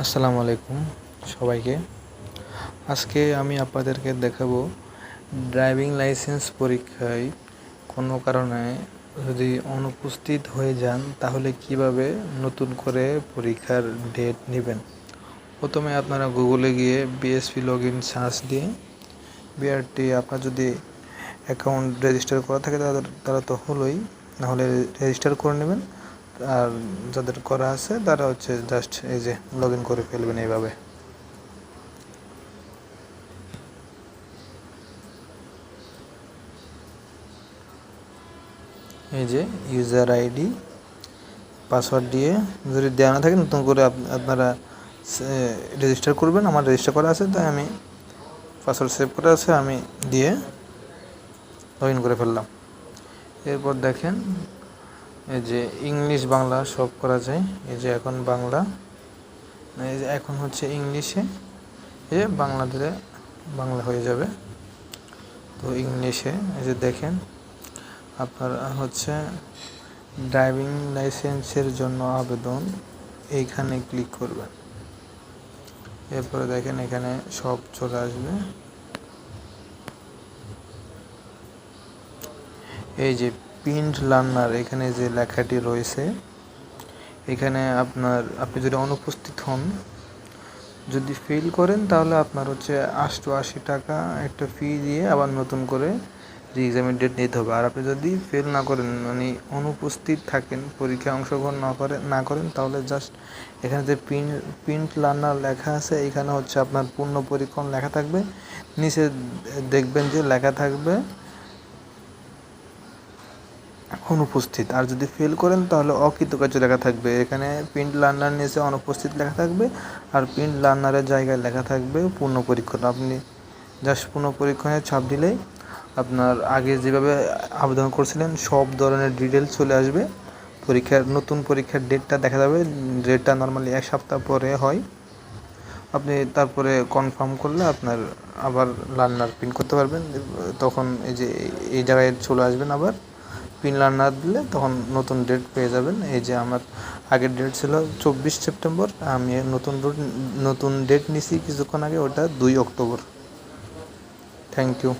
আসসালামু আলাইকুম সবাইকে। আজকে আমি আপনাদেরকে দেখাবো ড্রাইভিং লাইসেন্স পরীক্ষায় কোনো কারণে যদি অনুপস্থিত হয়ে যান, তাহলে কীভাবে নতুন করে পরীক্ষার ডেট নেবেন? প্রথমে আপনারা গুগলে গিয়ে বিএসপি লগ ইন সার্চ দিয়ে বিআরটি আপনার যদি অ্যাকাউন্ট রেজিস্টার করা থাকে তারা তো হলোই। নাহলে রেজিস্টার করে নেবেন। আর যাদের করা আছে, তারা হচ্ছে জাস্ট এই যে লগ করে ফেলবেন এইভাবে। এই যে ইউজার আইডি পাসওয়ার্ড দিয়ে যদি দেওয়া না থাকে, নতুন করে আপনারা রেজিস্টার করবেন। আমার রেজিস্টার করা আছে, তাই আমি পাসওয়ার্ড সেভ করা আছে, আমি দিয়ে লগ করে ফেললাম। এরপর দেখেন এই যে ইংলিশ বাংলা সব করা যায়। এই যে এখন বাংলা। এই যে এখন হচ্ছে ইংলিশে এই যে বাংলা দিলে বাংলা হয়ে যাবে। তো ইংলিশে এই যে দেখেন, আপনার হচ্ছে ড্রাইভিং লাইসেন্সের জন্য আবেদন। এইখানে ক্লিক করবেন। এরপরে দেখেন এখানে সব চলে আসবে। এই যে প্রিন্ট লার্নার এখানে যে লেখাটি রয়েছে, এখানে আপনার, আপনি যদি অনুপস্থিত হন, যদি ফেল করেন তাহলে আপনার হচ্ছে আশি টাকা একটা ফি দিয়ে আবার নতুন করে এক্সামের ডেট নিতে হবে। আর আপনি যদি ফেল না করেন মানে অনুপস্থিত থাকেন, পরীক্ষায় অংশগ্রহণ না করে, না করেন, তাহলে জাস্ট এখানে যে প্রিন্ট প্রিন্ট লার্নার লেখা আছে, এখানে হচ্ছে আপনার পূর্ণ পরীক্ষণ লেখা থাকবে। নিচে দেখবেন যে লেখা থাকবে অনুপস্থিত আর যদি ফেল করেন, তাহলে অকৃতকার্য লেখা থাকবে। এখানে প্রিন্ট লার্নার নিচে অনুপস্থিত লেখা থাকবে আর প্রিন্ট লার্নারের জায়গায় লেখা থাকবে পূর্ণ পরীক্ষণ। আপনি জাস্ট পূর্ণ পরীক্ষণে ছাপ দিলেই আপনার আগে যেভাবে আবেদন করছিলেন, সব ধরনের ডিটেলস চলে আসবে। পরীক্ষার, নতুন পরীক্ষার ডেটটা দেখা যাবে। ডেটটা নর্মালি এক সপ্তাহ পরে হয়। আপনি তারপরে কনফার্ম করলে আপনার আবার লার্নার প্রিন্ট করতে পারবেন। তখন এই যে, এই জায়গায় চলে আসবেন আবার। পিন না দিলে তখন নতুন ডেট পেয়ে যাবেন। এই যে আমার আগের ডেট ছিল চব্বিশ সেপ্টেম্বর, আমি নতুন নতুন ডেট নিছি কিছুক্ষণ আগে, ওটা দুই অক্টোবর। Thank you